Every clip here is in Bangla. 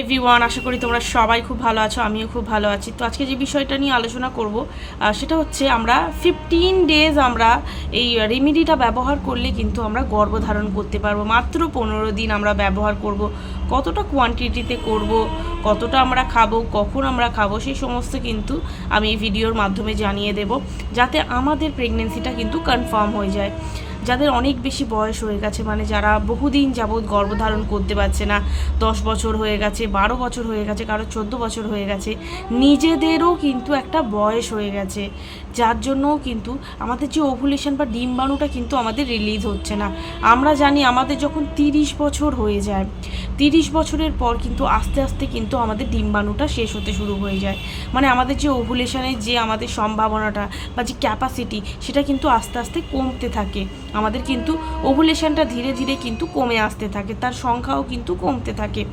এভরিওয়ান আশা করি তোমরা সবাই খুব ভালো আছো, আমিও খুব ভালো আছি। তো আজকে যে বিষয়টা নিয়ে আলোচনা করব সেটা হচ্ছে আমরা ফিফটিন ডেজ আমরা এই রেমিডিটা ব্যবহার করলে কিন্তু আমরা গর্ভধারণ করতে পারব। মাত্র পনেরো দিন আমরা ব্যবহার করব। কতটা কোয়ান্টিটিতে করব, কতটা আমরা খাব, কখন আমরা খাব, সেই সমস্ত কিন্তু আমি এই ভিডিওর মাধ্যমে জানিয়ে দেব, যাতে আমাদের প্রেগনেন্সিটা কিন্তু কনফার্ম হয়ে যায়। যাদের অনেক বেশি বয়স হয়ে গেছে মানে যারা বহুদিন যাবৎ গর্ভধারণ করতে পারছে না, দশ বছর হয়ে গেছে, বারো বছর হয়ে গেছে, কারও চোদ্দ বছর হয়ে গেছে, নিজেদেরও কিন্তু একটা বয়স হয়ে গেছে। যার জন্যও কিন্তু আমাদের যে ওভুলেশন বা ডিম্বাণুটা কিন্তু আমাদের রিলিজ হচ্ছে না। আমরা জানি আমাদের যখন তিরিশ বছর হয়ে যায়, তিরিশ বছরের পর কিন্তু আস্তে আস্তে কিন্তু আমাদের ডিম্বাণুটা শেষ হতে শুরু হয়ে যায়। মানে আমাদের যে ওভুলেশনের যে আমাদের সম্ভাবনাটা বা যে ক্যাপাসিটি সেটা কিন্তু আস্তে আস্তে কমতে থাকে। আমাদের কিন্তু ওভুলেশনটা ধীরে ধীরে কিন্তু কমে আসতে থাকে, তার সংখ্যাও কিন্তু কমতে থাকে।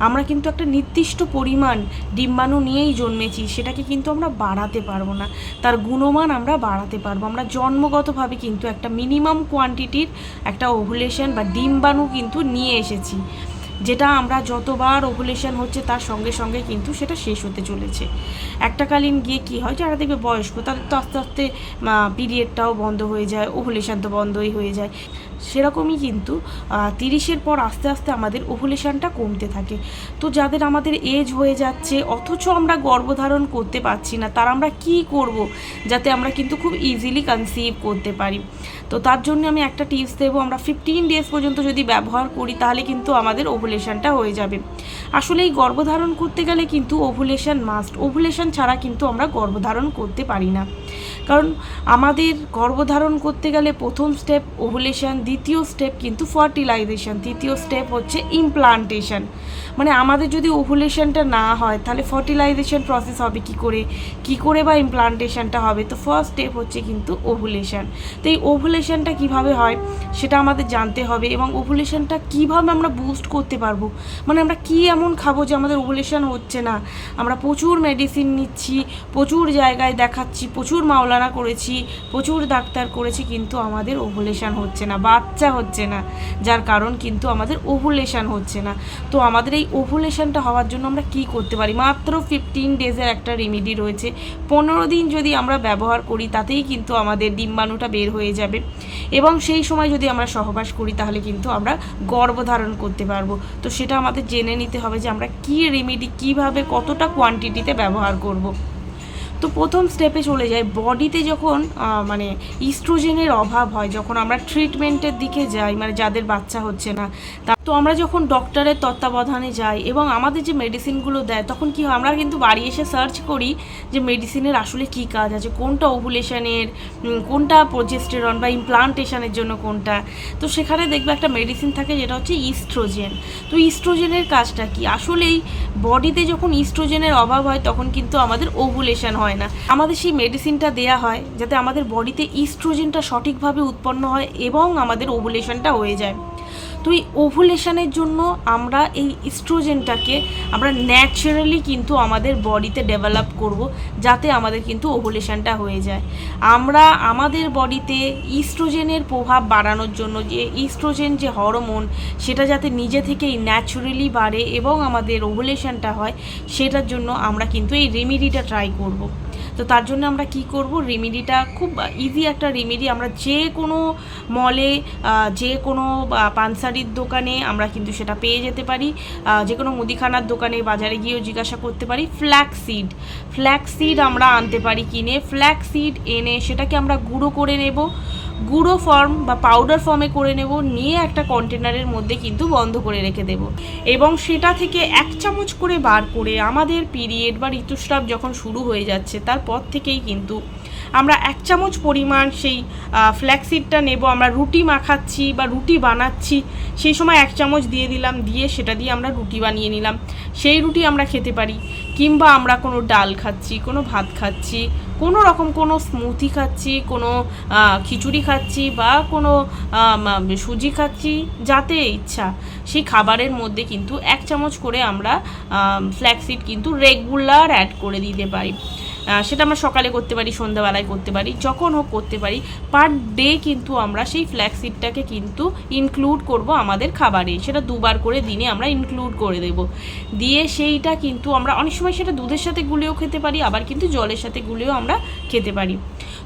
আমরা কিন্তু একটা নির্দিষ্ট পরিমাণ ডিম্বাণু নিয়েই জন্মেছি, সেটাকে কিন্তু আমরা বাড়াতে পারব না। তার গুণমান আমরা বাড়াতে পারব। আমরা জন্মগতভাবে কিন্তু একটা মিনিমাম কোয়ান্টিটির একটা ওভুলেশন বা ডিম্বাণু কিন্তু নিয়ে এসেছি। যেটা আমরা যতবার ওভুলেশন হচ্ছে তার সঙ্গে সঙ্গে কিন্তু সেটা শেষ হতে চলেছে। একটা কালীন গিয়ে কি হয়, যারা দেখবে বয়স্ক, তাদের তো আস্তে আস্তে পিরিয়ডটাও বন্ধ হয়ে যায় ওভুলেশন তো বন্ধই হয়ে যায়। সেরকমই কিন্তু তিরিশের পর আস্তে আস্তে আমাদের ওভুলেশনটা কমতে থাকে। তো যাদের আমাদের এজ হয়ে যাচ্ছে, অথচ আমরা গর্ভধারণ করতে পারছি না, তার আমরা কি করব যাতে আমরা কিন্তু খুব ইজিলি কনসিভ করতে পারি? তো তার জন্য আমি একটা টিপস দেবো, আমরা ফিফটিন ডেজ পর্যন্ত যদি ব্যবহার করি, তাহলে কিন্তু আমাদের ওভুলেশনটা হয়ে যাবে। আসলে এই গর্ভধারণ করতে গেলে কিন্তু ওভুলেশন মাস্ট ওভুলেশন ছাড়া কিন্তু আমরা গর্ভধারণ করতে পারি না। কারণ আমাদের গর্ভধারণ করতে গেলে প্রথম স্টেপ ওভুলেশন দ্বিতীয় স্টেপ কিন্তু ফার্টিলাইজেশন তৃতীয় স্টেপ হচ্ছে ইমপ্লান্টেশন মানে আমাদের যদি ওভুলেশনটা না হয়, তাহলে ফার্টিলাইজেশন প্রসেস হবে কি করে? কি করে বা ইমপ্লান্টেশনটা হবে? তো ফার্স্ট স্টেপ হচ্ছে কিন্তু ওভুলেশন তো এই ওভুলেশনটা কীভাবে হয়, সেটা আমাদের জানতে হবে এবং ওভুলেশনটা কীভাবে আমরা বুস্ট করতে পারব? মানে আমরা কি এমন খাব যে আমাদের ওভুলেশন হচ্ছে না? আমরা প্রচুর মেডিসিন নিচ্ছি, প্রচুর জায়গায় দেখাচ্ছি, প্রচুর মাওলানা করেছি, প্রচুর ডাক্তার করেছি, কিন্তু আমাদের ওভুলেশন হচ্ছে না, বাচ্চা হচ্ছে না। যার কারণ কিন্তু আমাদের ওভুলেশন হচ্ছে না। তো আমাদের এই ওভুলেশনটা হওয়ার জন্য আমরা কি করতে পারি? মাত্র ফিফটিন ডেজের একটা রেমেডি রয়েছে। পনেরো দিন যদি আমরা ব্যবহার করি, তাতেই কিন্তু আমাদের ডিম্বাণুটা বের হয়ে যাবে। এবং সেই সময় যদি আমরা সহবাস করি, তাহলে কিন্তু আমরা গর্ভধারণ করতে পারব। তো সেটা আমাদের জেনে নিতে হবে যে আমরা কি রেমেডি কীভাবে, কতটা কোয়ান্টিটিতে ব্যবহার করব। তো প্রথম স্টেপে চলে যায় বডিতে যখন মানে ইস্ট্রোজেনের অভাব হয়, যখন আমরা ট্রিটমেন্টের দিকে যাই মানে যাদের বাচ্চা হচ্ছে না, তা তো আমরা যখন ডক্টরের তত্ত্বাবধানে যাই এবং আমাদের যে মেডিসিনগুলো দেয়, তখন কি হয়, আমরা কিন্তু বাড়ি এসে সার্চ করি যে মেডিসিনের আসলে কি কাজ আছে, কোনটা ওভুলেশনের কোনটা প্রোজেস্টেরন বা ইমপ্লান্টেশনের জন্য কোনটা। তো সেখানে দেখবে একটা মেডিসিন থাকে যেটা হচ্ছে ইস্ট্রোজেন তো ইস্ট্রোজেনের কাজটা কি? আসলেই বডিতে যখন ইস্ট্রোজেনের অভাব হয়, তখন কিন্তু আমাদের ওভুলেশন হয়। না। আমাদের সেই মেডিসিনটা দেয়া হয় যাতে আমাদের বডিতে ইস্ট্রোজেনটা সঠিকভাবে উৎপন্ন হয় এবং আমাদের ওভুলেশনটা হয়ে যায়। তো এই ওভুলেশনের জন্য আমরা এই ইস্ট্রোজেনটাকে আমরা ন্যাচারালি কিন্তু আমাদের বডিতে ডেভেলপ করব যাতে আমাদের কিন্তু ওভুলেশনটা হয়ে যায়। আমরা আমাদের বডিতে ইস্ট্রোজেনের প্রভাব বাড়ানোর জন্য যে ইস্ট্রোজেন যে হরমোন সেটা যাতে নিজে থেকেই ন্যাচারালি বাড়ে এবং আমাদের ওভুলেশনটা হয়, সেটার জন্য আমরা কিন্তু এই রেমিডিটা ট্রাই করব। তো তার জন্য আমরা কি করব? রেমেডিটা খুব ইজি একটা রেমেডি। আমরা যে কোনো মলে যে কোনো পানসারির দোকানে আমরা কিন্তু সেটা পেয়ে যেতে পারি। যে কোনো মুদিখানার দোকানে, বাজারে গিয়েও জিজ্ঞাসা করতে পারি। ফ্ল্যাক্সিড ফ্ল্যাক্সিড আমরা আনতে পারি কিনে। ফ্ল্যাক্সিড এনে সেটাকে আমরা গুঁড়ো করে নেব। গুঁড়ো ফর্ম বা পাউডার ফর্মে করে নেব, নিয়ে একটা কন্টেনারের মধ্যে কিন্তু বন্ধ করে রেখে দেব। এবং সেটা থেকে এক চামচ করে বার করে আমাদের পিরিয়ড বা ঋতুস্রাব যখন শুরু হয়ে যাচ্ছে, তারপর থেকেই কিন্তু আমরা এক চামচ পরিমাণ সেই ফ্ল্যাক্সিডটা নেব। আমরা রুটি মাখাচ্ছি বা রুটি বানাচ্ছি, সেই সময় এক চামচ দিয়ে দিলাম, দিয়ে সেটা দিয়ে আমরা রুটি বানিয়ে নিলাম। সেই রুটি আমরা খেতে পারি, কিংবা আমরা কোনো ডাল খাচ্ছি, কোনো ভাত খাচ্ছি কোনো রকম কোনো স্মুথি খাচ্ছি, কোনো খিচুড়ি খাচ্ছি বা কোনো সুজি খাচ্ছি, যাতে ইচ্ছা। সেই খাবারের মধ্যে কিন্তু এক চামচ করে আমরা ফ্ল্যাক্সিড কিন্তু রেগুলার অ্যাড করে দিতে পারি। সেটা আমরা সকালে করতে পারি, সন্ধ্যাবেলায় করতে পারি, যখন হোক করতে পারি। পার ডে কিন্তু আমরা সেই ফ্ল্যাক্সিডটাকে কিন্তু ইনক্লুড করব আমাদের খাবারে। সেটা দুবার করে দিনে আমরা ইনক্লুড করে দেব। দিয়ে সেইটা কিন্তু আমরা অনেক সময় সেটা দুধের সাথে গুলেও খেতে পারি, আবার কিন্তু জলের সাথে গুলেও আমরা খেতে পারি।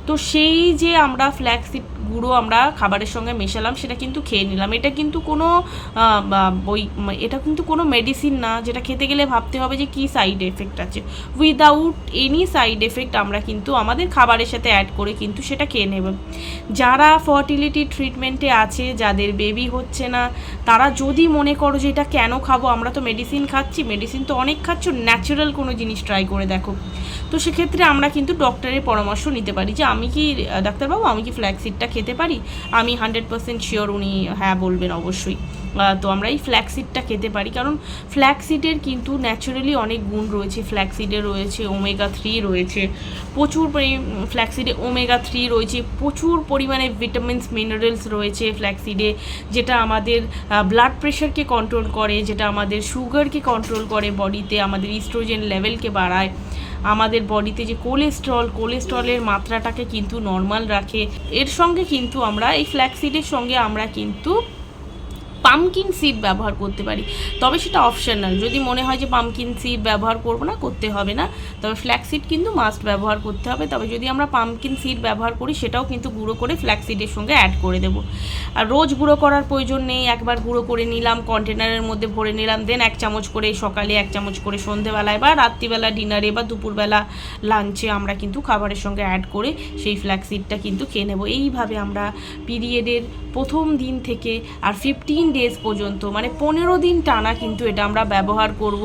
তো সেই যে আমরা ফ্ল্যাক্সিড গুঁড়ো আমরা খাবারের সঙ্গে মেশালাম, সেটা কিন্তু খেয়ে নিলাম। এটা কিন্তু কোনো বই এটা কিন্তু কোনো মেডিসিন না, যেটা খেতে গেলে ভাবতে হবে যে কী সাইড এফেক্ট আছে। উইদাউট এনি সাইড এফেক্ট আমরা কিন্তু আমাদের খাবারের সাথে অ্যাড করে কিন্তু সেটা খেয়ে নেব। যারা ফার্টিলিটি ট্রিটমেন্টে আছে, যাদের বেবি হচ্ছে না, তারা যদি মনে করো যে এটা কেন খাব, আমরা তো মেডিসিন খাচ্ছি মেডিসিন তো অনেক খাচ্ছ ন্যাচারাল কোনো জিনিস ট্রাই করে দেখো। তো সেক্ষেত্রে আমরা কিন্তু ডক্টরের পরামর্শ নিতে পারি যে আমি কি ডাক্তারবাবু, আমি কি ফ্ল্যাক্সিডটা খেতে পারি? আমি হান্ড্রেড পার্সেন্ট শিওর উনি হ্যাঁ বলবেন অবশ্যই। তো আমরা এই ফ্ল্যাক্সিডটা খেতে পারি। কারণ ফ্ল্যাক্সিডের কিন্তু ন্যাচারালি অনেক গুণ রয়েছে। ফ্ল্যাক্সিডে রয়েছে ওমেগা থ্রি রয়েছে। প্রচুর ফ্ল্যাক্সিডে ওমেগা থ্রি রয়েছে। প্রচুর পরিমাণে ভিটামিনস মিনারেলস রয়েছে ফ্ল্যাক্সিডে যেটা আমাদের ব্লাড প্রেশারকে কন্ট্রোল করে, যেটা আমাদের সুগারকে কন্ট্রোল করে বডিতে আমাদের ইস্ট্রোজেন লেভেলকে বাড়ায়। আমাদের বডিতে যে কোলেস্ট্রল কোলেস্ট্রলের মাত্রাটাকে কিন্তু নর্মাল রাখে। এর সঙ্গে কিন্তু আমরা, এই ফ্ল্যাক্সিডের সঙ্গে আমরা কিন্তু পামকিন সিড ব্যবহার করতে পারি। তবে সেটা অপশনাল যদি মনে হয় যে পামকিন সিড ব্যবহার করব না, করতে হবে না। তবে ফ্ল্যাক্সিড কিন্তু মাস্ট ব্যবহার করতে হবে। তবে যদি আমরা পামকিন সিড ব্যবহার করি, সেটাও কিন্তু গুঁড়ো করে ফ্ল্যাক্সিডের সঙ্গে অ্যাড করে দেবো। আর রোজ গুঁড়ো করার প্রয়োজন নেই, একবার গুঁড়ো করে নিলাম কন্টেনারের মধ্যে ভরে নিলাম দেন এক চামচ করে সকালে এক চামচ করে সন্ধেবেলায় বা রাত্রিবেলা ডিনারে বা দুপুরবেলা লাঞ্চে আমরা কিন্তু খাবারের সঙ্গে অ্যাড করে সেই ফ্ল্যাক্সিডটা কিন্তু খেয়ে নেব। এইভাবে আমরা পিরিয়ডের প্রথম দিন থেকে আর ফিফটিন ডেজ পর্যন্ত মানে পনেরো দিন টানা কিন্তু এটা আমরা ব্যবহার করব।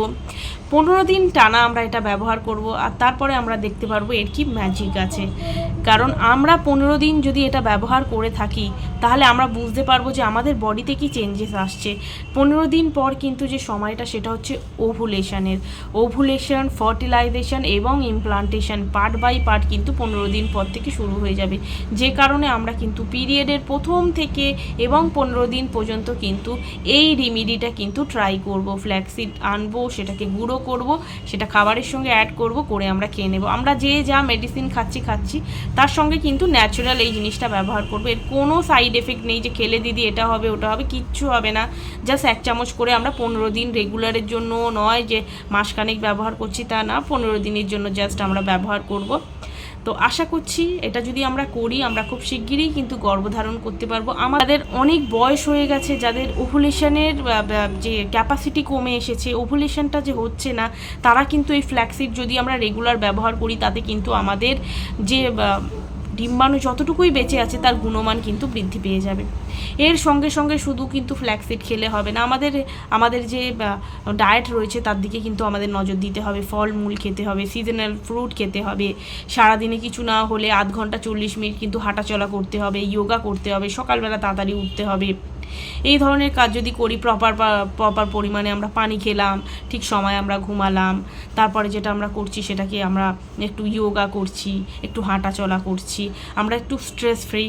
পনেরো দিন টানা আমরা এটা ব্যবহার করব, আর তারপরে আমরা দেখতে পারব এর কি ম্যাজিক আছে। কারণ আমরা পনেরো দিন যদি এটা ব্যবহার করে থাকি তাহলে আমরা বুঝতে পারব যে আমাদের বডিতে কি চেঞ্জেস আসছে। পনেরো দিন পর কিন্তু যে সময়টা, সেটা হচ্ছে ওভুলেশনের ওভুলেশন ফার্টিলাইজেশন এবং ইমপ্লান্টেশন পার্ট বাই পার্ট কিন্তু পনেরো দিন পর থেকে শুরু হয়ে যাবে। যে কারণে আমরা কিন্তু পিরিয়ডের প্রথম থেকে এবং পনেরো দিন পর্যন্ত কিন্তু এই রেমিডিটা কিন্তু ট্রাই করব। ফ্ল্যাক্সিড আনব, সেটাকে গুঁড়ো করব, সেটা খাবারের সঙ্গে অ্যাড করব, করে আমরা খেয়ে নেব। আমরা যে যা মেডিসিন খাচ্ছি খাচ্ছি, তার সঙ্গে কিন্তু ন্যাচারাল এই জিনিসটা ব্যবহার করব। এর কোনো সাইড এফেক্ট নেই যে খেলে দিদি এটা হবে, ওটা হবে, কিচ্ছু হবে না। জাস্ট এক চামচ করে আমরা পনেরো দিন রেগুলারের জন্য নয় যে মাসখানেক ব্যবহার করছি তা না, পনেরো দিনের জন্য জাস্ট আমরা ব্যবহার করব। তো আশা করছি এটা যদি আমরা করি, আমরা খুব শিগগিরই কিন্তু গর্ভধারণ করতে পারব। আমাদের অনেক বয়স হয়ে গেছে, যাদের ওভুলেশনের যে ক্যাপাসিটি কমে এসেছে ওভুলেশনটা যে হচ্ছে না, তারা কিন্তু এই ফ্ল্যাক্সিড যদি আমরা রেগুলার ব্যবহার করি, তাতে কিন্তু আমাদের যে ডিম্বাণু যতটুকুই বেঁচে আছে, তার গুণমান কিন্তু বৃদ্ধি পেয়ে যাবে। এর সঙ্গে সঙ্গে শুধু কিন্তু ফ্ল্যাক্সিড খেলে হবে না, আমাদের আমাদের যে ডায়েট রয়েছে, তার দিকে কিন্তু আমাদের নজর দিতে হবে। ফলমূল খেতে হবে সিজনাল ফ্রুট খেতে হবে। সারাদিনে কিছু না হলে আধ ঘণ্টা চল্লিশ মিনিট কিন্তু হাঁটাচলা করতে হবে যোগা করতে হবে, সকালবেলা তাড়াতাড়ি উঠতে হবে। এই ধরনের কাজ যদি করি প্রপার প্রপার পরিমাণে আমরা পানি খেলাম, ঠিক সময় আমরা ঘুমালাম, তারপরে যেটা আমরা করছি সেটাকে আমরা একটু যোগা করছি, একটু হাঁটা চলা করছি, আমরা একটু স্ট্রেস ফ্রি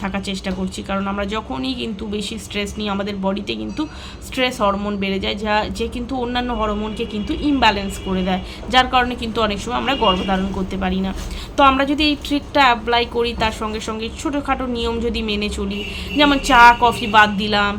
থাকার চেষ্টা করছি। কারণ আমরা যখনই কিন্তু বেশি স্ট্রেস নিই, আমাদের বডিতে কিন্তু স্ট্রেস হরমোন বেড়ে যায়, যা, যে কিন্তু অন্যান্য হরমোনকে কিন্তু ইমব্যালেন্স করে দেয়, যার কারণে কিন্তু অনেক সময় আমরা গর্ভধারণ করতে পারি না। তো আমরা যদি এই ট্রিকটা অ্যাপ্লাই করি, তার সঙ্গে সঙ্গে ছোটোখাটো নিয়ম যদি মেনে চলি, যেমন চা, কফি বাদ দিলাম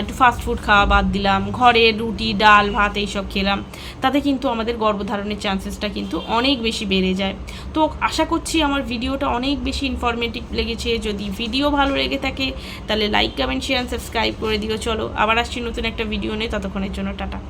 একটু ফাস্ট ফুড খাওয়া বাদ দিলাম, ঘরে রুটি, ডাল, ভাত এইসব খেলাম। তাতে কিন্তু আমাদের গর্ভধারণের চান্সেসটা কিন্তু অনেক বেশি বেড়ে যায়। তো আশা করছি আমার ভিডিওটা অনেক বেশি ইনফরমেটিভ লেগেছে। যদি ভিডিও ভালো লেগে থাকে, তাহলে লাইক কমেন্ট শেয়ার সাবস্ক্রাইব করে দিও। চলো, আবার আসছি নতুন একটা ভিডিও নিয়ে। ততক্ষণের জন্য টাটা।